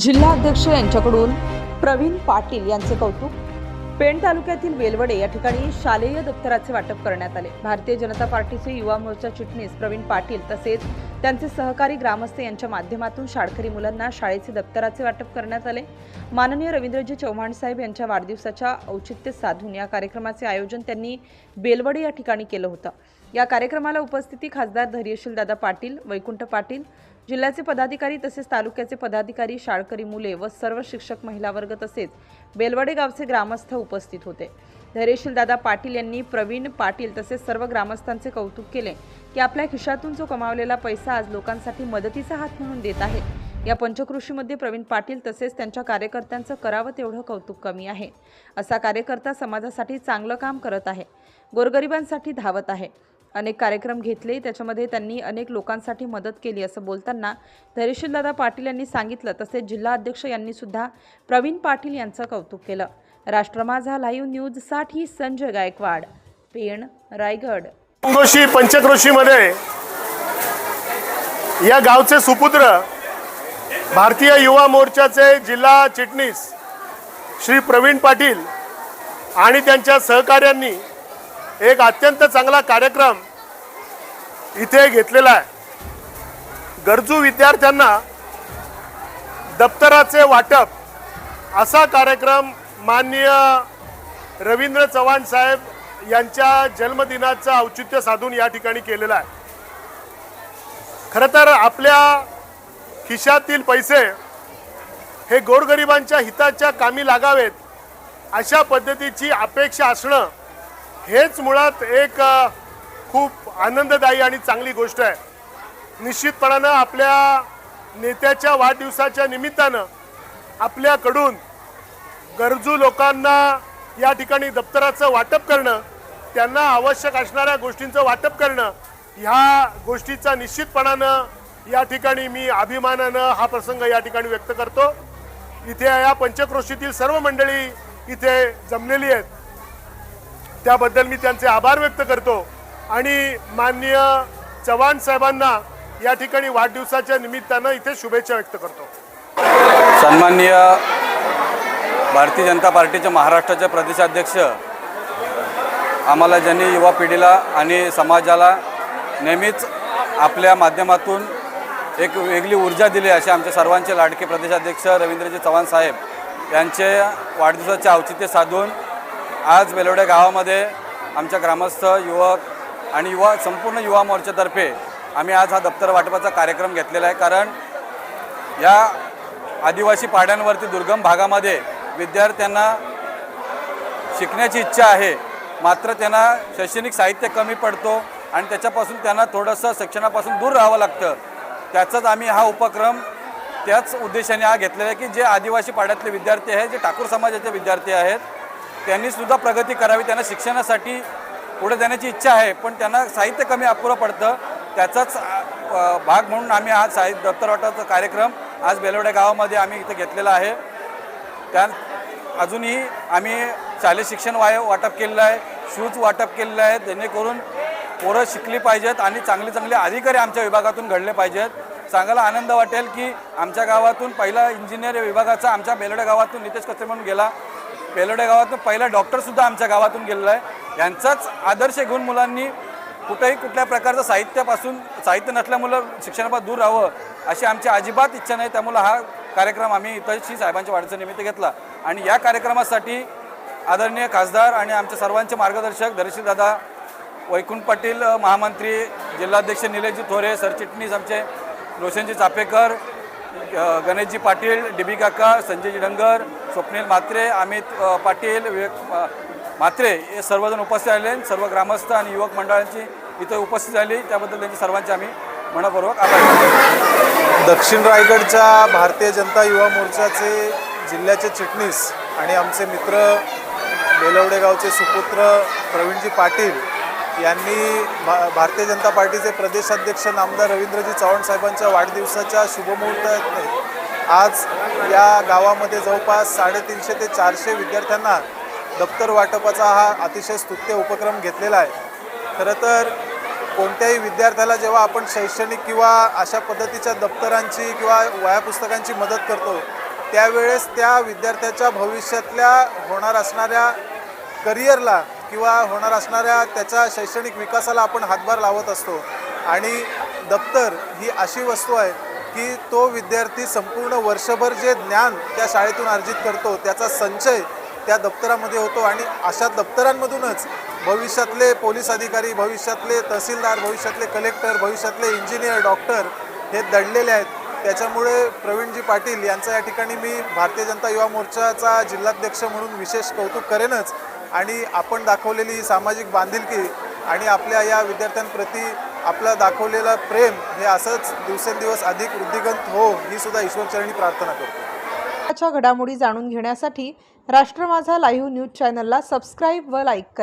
जिल्हाध्यक्ष यांच्याकडून प्रवीण पाटील यांचे कौतुक. पेण तालुक्यातील बेलवडे या ठिकाणी शालेय दप्तराचे वाटप करण्यात आले. भारतीय जनता पार्टीचे युवा मोर्चा चिटणीस प्रवीण पाटील तसेच त्यांचे सहकारी ग्रामस्थ यांच्या माध्यमातून शाळकरी मुलांना शाळेचे दप्तराचे वाटप करण्यात आले. माननीय रवींद्रजी चव्हाण साहेब यांच्या वाढदिवसाच्या औचित्य साधून या कार्यक्रमाचे आयोजन त्यांनी बेलवडे या ठिकाणी केलं होतं. या कार्यक्रमाला उपस्थिती खासदार धैर्यशील दादा पाटील वैकुंठ पाटील जिल्ह्याचे पदाधिकारी तसेच तालुक्याचे पदाधिकारी शाळकरी मुले व सर्व शिक्षक महिला वर्ग तसेच बेलवडे गावचे ग्रामस्थ उपस्थित होते. धैर्यशील दादा पाटील यांनी प्रवीण पाटील तसेच सर्व ग्रामस्थांचे कौतुक केले की आपल्या खिशातून जो कमावलेला पैसा आज लोकांसाठी मदतीचा हात म्हणून देत आहेत या पंचकृषीमध्ये प्रवीण पाटील तसेच त्यांच्या कार्यकर्त्यांचं करावं तेवढं कौतुक कमी आहे. असा कार्यकर्ता समाजासाठी चांगलं काम करत आहे. गोरगरिबांसाठी धावत आहे. अनेक कार्यक्रम घेतले. त्याच्यामध्ये त्यांनी अनेक लोकांसाठी मदत केली असं बोलताना धैर्यशीलदादा पाटील यांनी सांगितलं. तसेच जिल्हा अध्यक्ष यांनी सुद्धा प्रवीण पाटील यांचं कौतुक केलं. राष्ट्रमाझा लाईव्ह न्यूजसाठी संजय गायकवाड पेण रायगड. ऋषी पंचकृषीमध्ये या गावचे सुपुत्र भारतीय युवा मोर्चाचे जिल्हा चिटणीस श्री प्रवीण पाटील आणि त्यांच्या सहकाऱ्यांनी एक अत्यंत चांगला कार्यक्रम इथे घेतलेला आहे. गरजू विद्यार्थ्यांना दप्तराचे वाटप असा कार्यक्रम माननीय रवींद्र चव्हाण साहेब यांच्या जन्मदिनाचं औचित्य साधून या ठिकाणी केलेलं आहे. खरं तर आपल्या खिशातील पैसे हे गोरगरिबांच्या हिताच्या कामी लागावेत अशा पद्धतीची अपेक्षा असणं हेच मुळात एक खूप आनंददायी आणि चांगली गोष्ट आहे. निश्चितपणानं आपल्या नेत्याच्या वाढदिवसाच्या निमित्तानं आपल्याकडून गरजू लोकांना या ठिकाणी दप्तराचं वाटप करणं त्यांना आवश्यक असणाऱ्या गोष्टींचं वाटप करणं ह्या गोष्टीचा निश्चितपणानं या ठिकाणी मी अभिमानानं हा प्रसंग या ठिकाणी व्यक्त करतो. इथे या पंचक्रोशीतील सर्व मंडळी इथे जमलेली आहेत. त्याबद्दल मी त्यांचे आभार व्यक्त करतो. आणि माननीय चव्हाण साहेबांना या ठिकाणी वाढदिवसाच्या निमित्तानं इथे शुभेच्छा व्यक्त करतो. सन्माननीय भारतीय जनता पार्टीचे महाराष्ट्राचे प्रदेशाध्यक्ष आम्हाला ज्यांनी युवा पिढीला आणि समाजाला नेहमीच आपल्या माध्यमातून एक वेगळी ऊर्जा दिली असे आमचे सर्वांचे लाडके प्रदेशाध्यक्ष रवींद्रजी चव्हाण साहेब यांचे वाढदिवसाचे औचित्य साधून आज बेलवडे गावामध्ये आमच्या ग्रामस्थ युवक आणि युवा संपूर्ण युवा मोर्चातर्फे आम्ही आज हा दप्तर वाटपाचा कार्यक्रम घेतलेला आहे. कारण या आदिवासी पाड्यांवरती दुर्गम भागामध्ये विद्यार्थ्यांना शिकण्याची इच्छा आहे. मात्र त्यांना शैक्षणिक साहित्य कमी पडतो आणि त्याच्यापासून त्यांना थोडंसं शिक्षणापासून दूर राहावं लागतं. त्याचाच आम्ही हा उपक्रम त्याच उद्देशाने हा घेतलेला आहे की जे आदिवासी पाड्यातले विद्यार्थी आहेत जे ठाकूर समाजाचे विद्यार्थी आहेत त्यांनी सुद्धा प्रगती करावी त्यांना शिक्षणासाठी पुढे जाण्याची इच्छा आहे पण त्यांना साहित्य कमी अपुरं पडतं. त्याचाच भाग म्हणून आम्ही हा साहित्य दप्तर वाटाचा कार्यक्रम आज बेलवडे गावामध्ये आम्ही इथं घेतलेला आहे. त्या अजूनही आम्ही शालेय शिक्षण वाय वाटप केलेलं आहे शूज वाटप केलेलं आहे जेणेकरून पोरं शिकली पाहिजेत आणि चांगले चांगले अधिकारी आमच्या विभागातून घडले पाहिजेत. चांगला आनंद वाटेल की आमच्या गावातून पहिला इंजिनियर विभागाचा आमच्या बेलवडे गावातून नितेश कचरे म्हणून गेला. पेलोडे गावातून पहिला डॉक्टरसुद्धा आमच्या गावातून गेलेला आहे. यांचाच आदर्श घेऊन मुलांनी कुठेही कुठल्या प्रकारचं साहित्यापासून साहित्य नसल्यामुळं शिक्षणापासून दूर राहावं अशी आमची अजिबात इच्छा नाही. त्यामुळं हा कार्यक्रम आम्ही इथंशी साहेबांच्या वाढीचं निमित्त घेतला. आणि या कार्यक्रमासाठी आदरणीय खासदार आणि आमच्या सर्वांचे मार्गदर्शक दर्शील दादा वैकुंठ पाटील महामंत्री जिल्हाध्यक्ष निलेशजी थोरे सरचिटणीस आमचे रोशनजी चापेकर गणेशजी पाटील डी बी काका संजयजी डंगर स्वप्नील म्हात्रे अमित पाटील विवेक म्हात्रे हे सर्वजण उपस्थित राहिले सर्व ग्रामस्थ आणि युवक मंडळांची इथे उपस्थित झाली. त्याबद्दल त्यांची सर्वांचे आम्ही मनपूर्वक आभार दक्षिण रायगडच्या भारतीय जनता युवा मोर्चाचे जिल्ह्याचे चिटणीस आणि आमचे मित्र बेलवडे गावचे सुपुत्र प्रवीणजी पाटील यांनी भा भारतीय जनता पार्टीचे प्रदेशाध्यक्ष नामदार रवींद्रजी चव्हाण साहेबांच्या वाढदिवसाच्या शुभमुहूर्तात आज या गावामध्ये जवळपास साडेतीनशे ते चारशे विद्यार्थ्यांना दप्तर वाटपाचा हा अतिशय स्तुत्य उपक्रम घेतलेला आहे. खरं तर कोणत्याही विद्यार्थ्याला जेव्हा आपण शैक्षणिक किंवा अशा पद्धतीच्या दप्तरांची किंवा वह्या पुस्तकांची मदत करतो त्यावेळेस त्या विद्यार्थ्याच्या भविष्यातल्या होणार असणाऱ्या करिअरला किंवा होणार असणाऱ्या त्याच्या शैक्षणिक विकासाला आपण हातभार लावत असतो. आणि दप्तर ही अशी वस्तू आहे की तो विद्यार्थी संपूर्ण वर्षभर जे ज्ञान त्या शाळेतून अर्जित करतो त्याचा संचय त्या दप्तरामध्ये होतो आणि अशा दप्तरांमधूनच भविष्यातले पोलीस अधिकारी भविष्यातले तहसीलदार भविष्यातले कलेक्टर भविष्यातले इंजिनियर डॉक्टर हे दडलेले आहेत. त्याच्यामुळे प्रवीणजी पाटील यांचा या ठिकाणी मी भारतीय जनता युवा मोर्चाचा जिल्हाध्यक्ष म्हणून विशेष कौतुक करेनच. आणि आपण दाखवलेली ही सामाजिक बांधिलकी आणि आपल्या या विद्यार्थ्यांप्रती आपला दाखवलेला प्रेम हे असंच दिवसेंदिवस अधिक वृद्धिगंत हो ही सुद्धा ईश्वरचरणी प्रार्थना करतो. घडामोडी जाणून घेण्यासाठी राष्ट्र माझा लाईव्ह न्यूज चॅनलला सबस्क्राईब व लाईक करा.